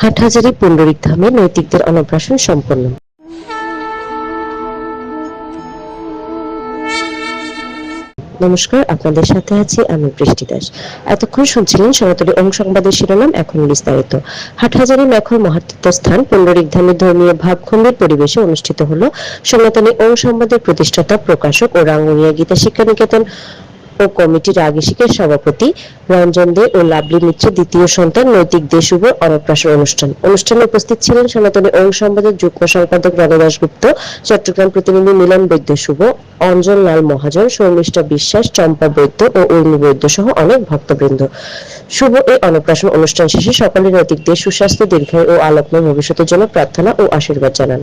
হাটহাজারী পুণ্ডরিক ধামে নৈতিকদের অন্নপ্রাশন সম্পন্ন। নমস্কার, আপনাদের সাথে আছি আমি বৃষ্টি দাস। এতক্ষণ শুনছিলেন সনাতনী ওম সংবাদের শিরোনাম এখন বিস্তারিত। হাটহাজারী মেখর মহাতীর্থ স্থান, পুণ্ডরিক ধামে ধর্মীয় ভাবখণ্ডের পরিবেশে অনুষ্ঠিত হলো সনাতনী ওম সংবাদের প্রতিষ্ঠাতা, প্রকাশক ও রাঙ্গুনিয়া গীতা শিক্ষা নিকেতন ও কমিটির আগিশিকের সভাপতি রঞ্জন দে ও লাভলি মিত্রের দ্বিতীয় সন্তান নৈতিক দে শুভ অন্নপ্রাশন অনুষ্ঠান। অনুষ্ঠানে উপস্থিত ছিলেন সনাতনী ওং সংবাদের যুগ্ম সম্পাদক রণ দাশগুপ্ত, চট্টগ্রাম প্রতিনিধি মিলন বৈদ্য শুভ, অঞ্জন লাল মহাজন, শর্মিষ্ঠা বিশ্বাস, চম্পা বৈদ্য ও উর্মি বৈদ্য সহ অনেক ভক্তবৃন্দ। শুভ এই অন্নপ্রাশন অনুষ্ঠান শেষে সকলে নৈতিকদের সুস্বাস্থ্য, দীর্ঘায়ু ও আলোকময় ভবিষ্যতের জন্য প্রার্থনা ও আশীর্বাদ জানান।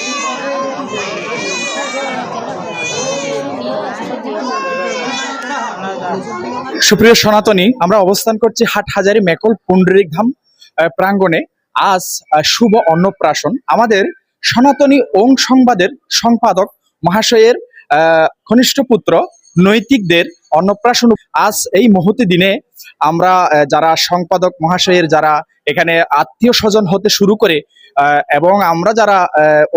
সুপ্রিয় সনাতনী আমরা অবস্থান করছি হাটহাজারি মেকল পুণ্ডরিক ধাম প্রাঙ্গণে। আজ শুভ অন্নপ্রাশন। আমাদের সনাতনী ওং সংবাদের সম্পাদক মহাশয়ের আহ, কনিষ্ঠ পুত্র নৈতিকদের অন্নপ্রাশন। আজ এই মুহূর্তে দিনে আমরা যারা সম্পাদক মহাশয়ের যারা এখানে আত্মীয় স্বজন হতে শুরু করে এবং আমরা যারা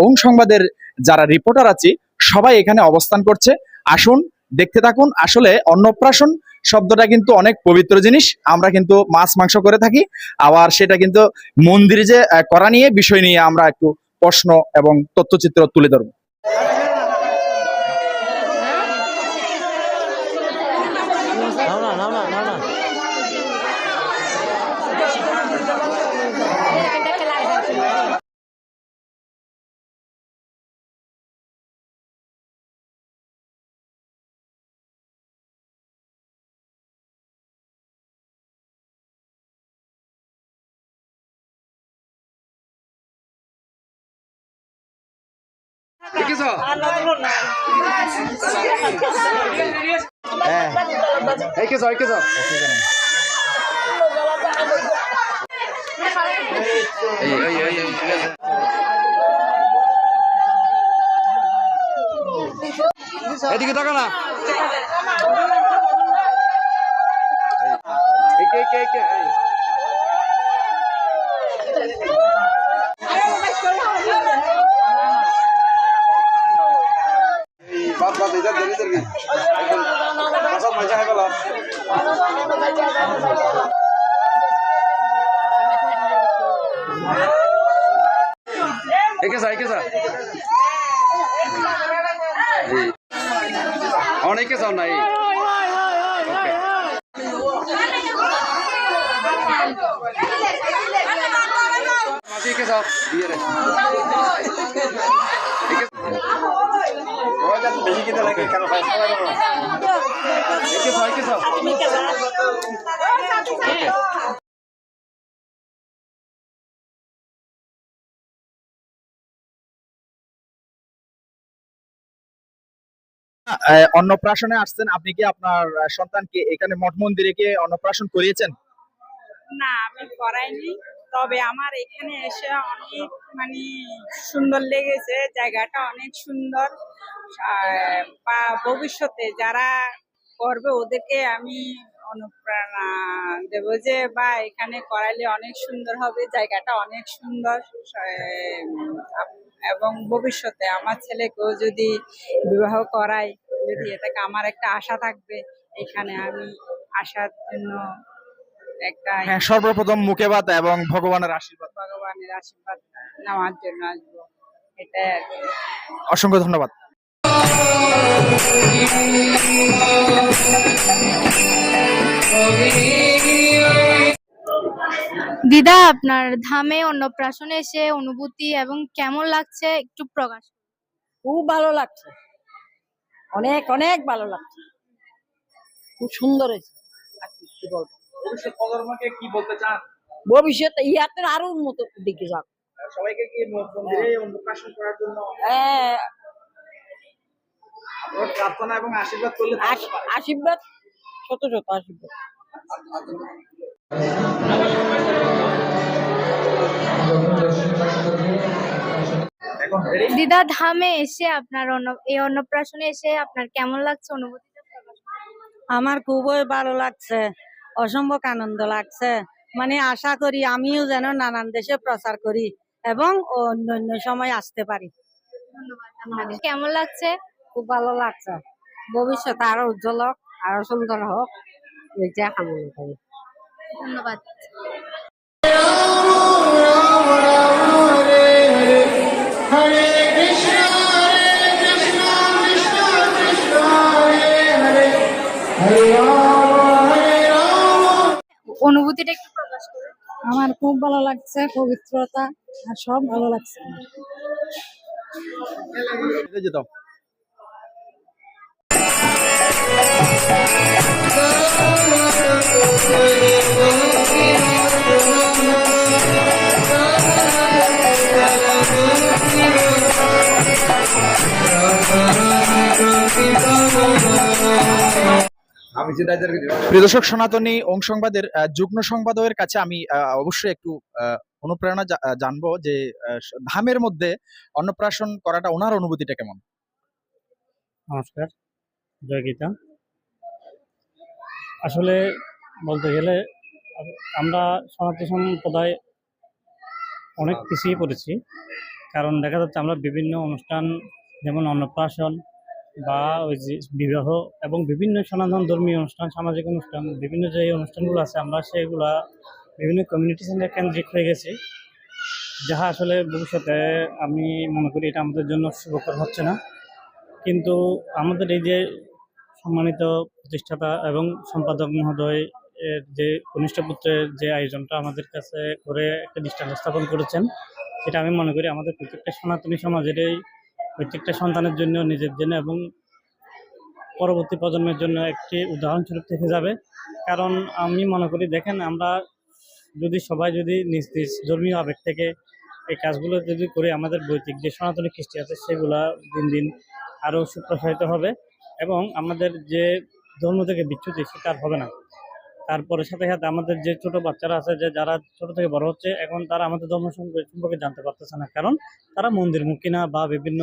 ওং সংবাদের যারা রিপোর্টার আছি সবাই এখানে অবস্থান করছে। আসুন দেখতে থাকুন। আসলে অন্নপ্রাশন শব্দটা কিন্তু অনেক পবিত্র জিনিস। আমরা কিন্তু মাছ, মাংস করে থাকি। আবার সেটা কিন্তু মন্দিরে যে করা নিয়ে বিষয় নিয়ে আমরা একটু প্রশ্ন এবং তথ্যচিত্র তুলে ধরবো। হ্যাঁ। এই কে এই কে যাও এই এই এই এই ঠিক আছে। এদিকে তাকা না। এই কে কে কে এই বাদ বাদ ইধর দেরি দেরি এখন আসল মজা হয়ে গেল একে যা একে যা এই অনেকে যাও না এই ওকে। মাঝে একে যাও দিয়ে রে। বেশি কিনে লাগে কেন একে যাও একে যাও অন্নপ্রাশনে আসছেন। আপনি কি আপনার সন্তানকে এখানে মঠ মন্দিরে গিয়ে অন্নপ্রাশন করিয়েছেন? না, আমি করাইনি। তবে আমার এখানে এসে অনেক মানে সুন্দর লেগেছে। জায়গাটা অনেক সুন্দর। বা ভবিষ্যতে যারা করবে, ওদেরকে আমি অনুপ্রেরণা দেবো যে, বা, এখানে করাইলে অনেক সুন্দর হবে। জায়গাটা অনেক সুন্দর। এবং ভবিষ্যতে আমার ছেলেকেও যদি বিবাহ করাই যদি এটাকে আমার একটা আশা থাকবে এখানে। আমি আসার জন্য একটা হ্যাঁ সর্বপ্রথম মুখেবাদ এবং ভগবানের আশীর্বাদ। ভগবানের আশীর্বাদ নেওয়ার জন্য আসব। এটা অসংখ্য ধন্যবাদ। দিদা আপনার ধামে অন্নপ্রাশনে এসে অনুভূতি এবং কেমন লাগছে একটু প্রকাশ খুব ভালো লাগছে। অনেক অনেক ভালো লাগছে। খুব সুন্দর হয়েছে। আর কি বলব? ভবিষ্যৎ প্রজন্মকে কি বলতে চান? ইয়াতে আরও উন্নত দিকে যাক। সবাইকে কি মন্দিরে অন্নপ্রাশন করার জন্য হ্যাঁ, প্রার্থনা এবং আশীর্বাদ করলে আশীর্বাদ শত শত আশীর্বাদ। দিদা ধামে এসে আপনার অন্ন এই অন্নপ্রাশনে এসে আপনার কেমন লাগছে করুন। আমার খুবই ভালো লাগছে অসম্ভব আনন্দ লাগছে। মানে আশা করি আমিও যেন নানান দেশে প্রচার করি এবং অন্য অন্য সময় আসতে পারি। ধন্যবাদ কেমন লাগছে? খুব ভালো লাগছে। ভবিষ্যতে আরও উজ্জ্বল হোক আরও সুন্দর হোক এটা কামনা করি। ধন্যবাদ। অনুভূতিটা একটু প্রকাশ করুন আমার খুব ভালো লাগছে পবিত্রতা আর সব ভালো লাগছে। এই প্রিয় দর্শক সনাতনী ওং সংবাদের যুগ্ম সম্পাদকের কাছে আমি আহ, অবশ্যই একটু আহ, অনুপ্রেরণা জানব যে আহ, ধামের মধ্যে অন্নপ্রাশন করাটা ওনার অনুভূতিটা কেমন? নমস্কার। জয় গীতা। আসলে বলতে গেলে, আমরা সনাতন সম্প্রদায় অনেক পিছিয়ে পড়েছি। কারণ দেখা যাচ্ছে আমরা বিভিন্ন অনুষ্ঠান, যেমন অন্নপ্রাশন বা ওই যে বিবাহ এবং বিভিন্ন সনাতন ধর্মীয় অনুষ্ঠান, সামাজিক অনুষ্ঠান, বিভিন্ন যে অনুষ্ঠানগুলো আছে, আমরা সেগুলা বিভিন্ন কমিউনিটি সেন্টার কেন্দ্রিক হয়ে গেছি। যাহা আসলে ভবিষ্যতে আমি মনে করি এটা আমাদের জন্য শুভকর হচ্ছে না। কিন্তু আমাদের এই যে সম্মানিত প্রতিষ্ঠাতা এবং সম্পাদক মহোদয়, এর যে কনিষ্ঠ পুত্রের যে আয়োজনটা আমাদের কাছে করে একটা দৃষ্টান্ত স্থাপন করেছেন, সেটা আমি মনে করি আমাদের প্রত্যেকটা সনাতনী সমাজের এই প্রত্যেকটা সন্তানের জন্য, নিজের জন্য এবং পরবর্তী প্রজন্মের জন্য একটি উদাহরণস্বরূপ থেকে যাবে। কারণ আমি মনে করি, দেখেন আমরা যদি সবাই যদি নিজ নিজ ধর্মীয় আবেগ থেকে এই কাজগুলো যদি করে আমাদের বৈদিক যে সনাতনী কৃষ্টি আছে, সেগুলা দিন দিন আরও সুপ্রসারিত হবে। এবং আমাদের যে ধর্ম থেকে বিচ্যুতি সেটা আর হবে না। তারপরে সাথে সাথে আমাদের যে ছোট বাচ্চারা আছে, যে যারা ছোট থেকে বড় হচ্ছে, এখন তারা আমাদের ধর্ম সম্পর্কে জানতে পারতেছে না। কারণ তারা মন্দিরমুখী না বা বিভিন্ন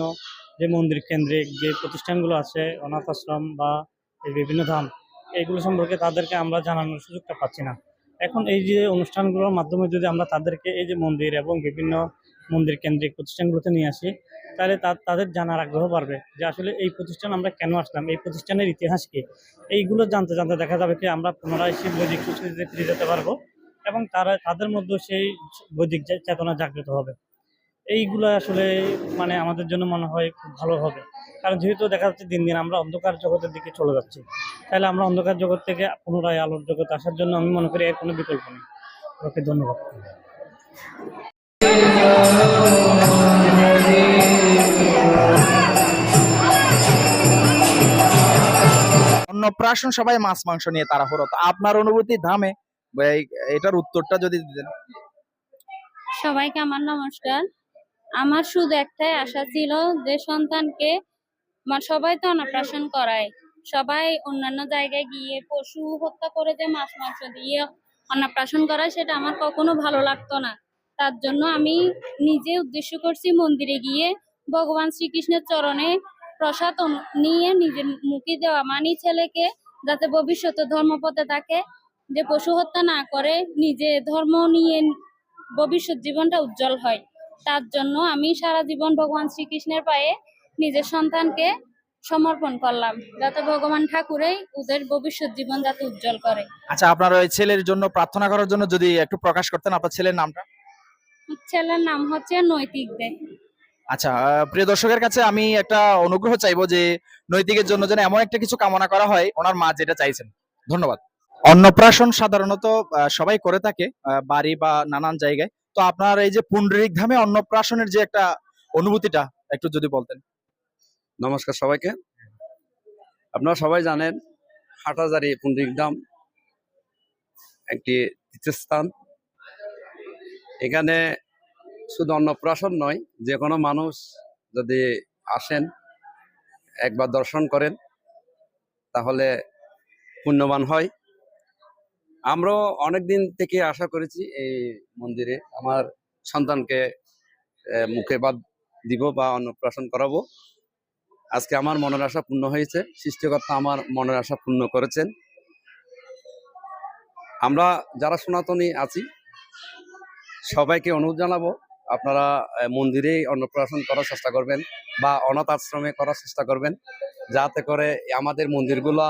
যে মন্দির কেন্দ্রিক যে প্রতিষ্ঠানগুলো আছে, অনাথ আশ্রম বা এই বিভিন্ন ধাম, এইগুলো সম্পর্কে তাদেরকে আমরা জানানোর সুযোগটা পাচ্ছি না। এখন এই যে অনুষ্ঠানগুলোর মাধ্যমে যদি আমরা তাদেরকে এই যে মন্দির এবং বিভিন্ন মন্দির কেন্দ্রিক প্রতিষ্ঠানগুলোতে নিয়ে আসি তাহলে তাদের জানার আগ্রহ বাড়বে যে আসলে এই প্রতিষ্ঠান আমরা কেন আসলাম? এই প্রতিষ্ঠানের ইতিহাস কি? এইগুলো জানতে জানতে দেখা যাবে কি আমরা পুনরায় সেই বৈদিক সংস্কৃতিতে ফিরে যেতে পারব এবং তারা তাদের মধ্যেও সেই বৈদিক চেতনা জাগ্রত হবে। এইগুলো আসলে মানে আমাদের জন্য মনে হয় খুব ভালো হবে। কারণ যেহেতু দেখা যাচ্ছে দিন দিন আমরা অন্ধকার জগতের দিকে চলে যাচ্ছি, তাহলে আমরা অন্ধকার জগৎ থেকে পুনরায় আলোর জগৎ আসার জন্য আমি মনে করি এর কোনো বিকল্প নেই। ওকে, ধন্যবাদ। অন্নপ্রাশন সবাই মাছ, মাংস নিয়ে তারা হলো আপনার অনুভূতি ধামে? এটার উত্তরটা যদি দিতেন। সবাইকে আমার নমস্কার। আমার শুধু একটাই আশা ছিল যে সন্তানকে সবাই তো অন্নপ্রাশন করায়। সবাই অন্যান্য জায়গায় গিয়ে পশু হত্যা করে যে মাছ, মাংস দিয়ে অন্নপ্রাশন করায়, সেটা আমার কখনো ভালো লাগতো না। তার জন্য আমি নিজে উদ্দেশ্য করছি মন্দিরে গিয়ে ভগবান শ্রীকৃষ্ণের চরণে প্রসাদ নিয়ে নিজের মুখে দেওয়া মানি ছেলেকে যাতে ভবিষ্যতে ধর্মপথে থাকে যে পশু হত্যা না করে নিজে ধর্ম নিয়ে ভবিষ্যৎ জীবনটা উজ্জ্বল হয়। তার জন্য আমি সারা জীবন ভগবান শ্রীকৃষ্ণের পায়ে নিজের সন্তানকে সমর্পণ করলাম যাতে ভগবান ঠাকুরেই ওদের ভবিষ্যৎ জীবন যাতে উজ্জ্বল করে। আচ্ছা আপনার ওই ছেলের জন্য প্রার্থনা করার জন্য যদি একটু প্রকাশ করতেন আপনার ছেলের নামটা? ছেলের নাম হচ্ছে নৈতিক দে। আচ্ছা প্রিয় দর্শকের কাছে আমি একটা অনুগ্রহ চাইব যে নৈতিকের জন্য যেন এমন একটা কিছু কামনা করা হয় ওনার মা যেটা চাইছেন। ধন্যবাদ। অন্নপ্রাশন সাধারণত সবাই করে থাকে বাড়ি বা নানান জায়গায়। তো আপনার এই যে পুন্ডরিক ধামে অন্নপ্রাশনের যে একটা অনুভূতিটা, একটু যদি বলতেন। নমস্কার সবাইকে। আপনারা সবাই জানেন হাটাজারি পুন্ডিকদাম একটি তীর্থস্থান। এখানে শুধু অন্নপ্রাশন নয়, যে কোনো মানুষ যদি আসেন, একবার দর্শন করেন, তাহলে পুণ্যবান হয়। আমরাও অনেক দিন থেকে আশা করেছি এই মন্দিরে আমার সন্তানকে মুখে বাদ দিব বা অন্নপ্রাশন করাবো। আজকে আমার মনের আশা পূর্ণ হয়েছে, সৃষ্টিকর্তা আমার মনের আশা পূর্ণ করেছেন। আমরা যারা সনাতনী আছি, সবাইকে অনুরোধ জানাব আপনারা মন্দিরেই অন্নপ্রাশন করার চেষ্টা করবেন বা অনাথ আশ্রমে করার চেষ্টা করবেন যাতে করে আমাদের মন্দিরগুলো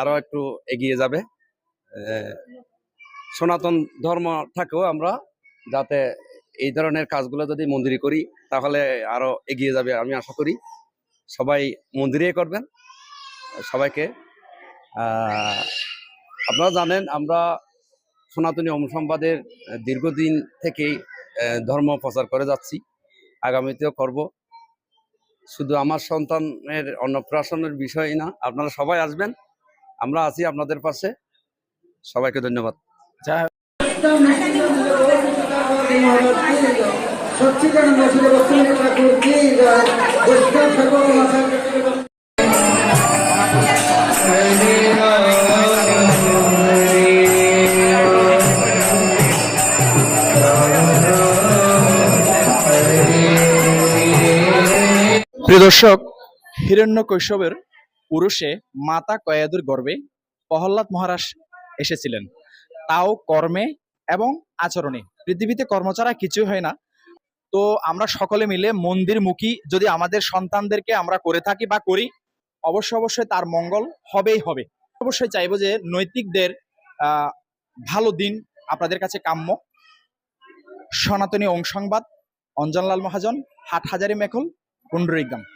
আরও একটু এগিয়ে যাবে। সনাতন ধর্ম থাকেও আমরা যাতে এই ধরনের কাজগুলো যদি মন্দিরে করি তাহলে আরও এগিয়ে যাবে আমি আশা করি। সবাই মন্দিরে করবেন, সবাইকে। আপনারা জানেন আমরা সনাতনী অনুসংবাদের দীর্ঘদিন থেকেই ধর্ম প্রচার করে যাচ্ছি। আগামীতেও করব। শুধু আমার সন্তানের অন্নপ্রাশনের বিষয় না, আপনারা সবাই আসবেন। আমরা আছি আপনাদের পাশে। সবাইকে ধন্যবাদ। প্রিয় দর্শক হিরণ্য কৈশবের পুরুষে মাতা কয়াদুর গর্বে প্রহ্লাদ মহারাজ এসেছিলেন। তাও কর্মে এবং আচরণে। পৃথিবীতে কর্ম ছাড়া কিছু হয় না। তো আমরা সকলে মিলে মন্দিরমুখী যদি আমাদের সন্তানদেরকে আমরা করে থাকি বা করি অবশ্যই অবশ্যই তার মঙ্গল হবেই হবে। অবশ্যই চাইব যে নৈতিকদের ভালো দিন আপনাদের কাছে কাম্য। সনাতনী অংসংবাদ অঞ্জনলাল মহাজন, হাটহাজারি মেখল குன்றிக்கம்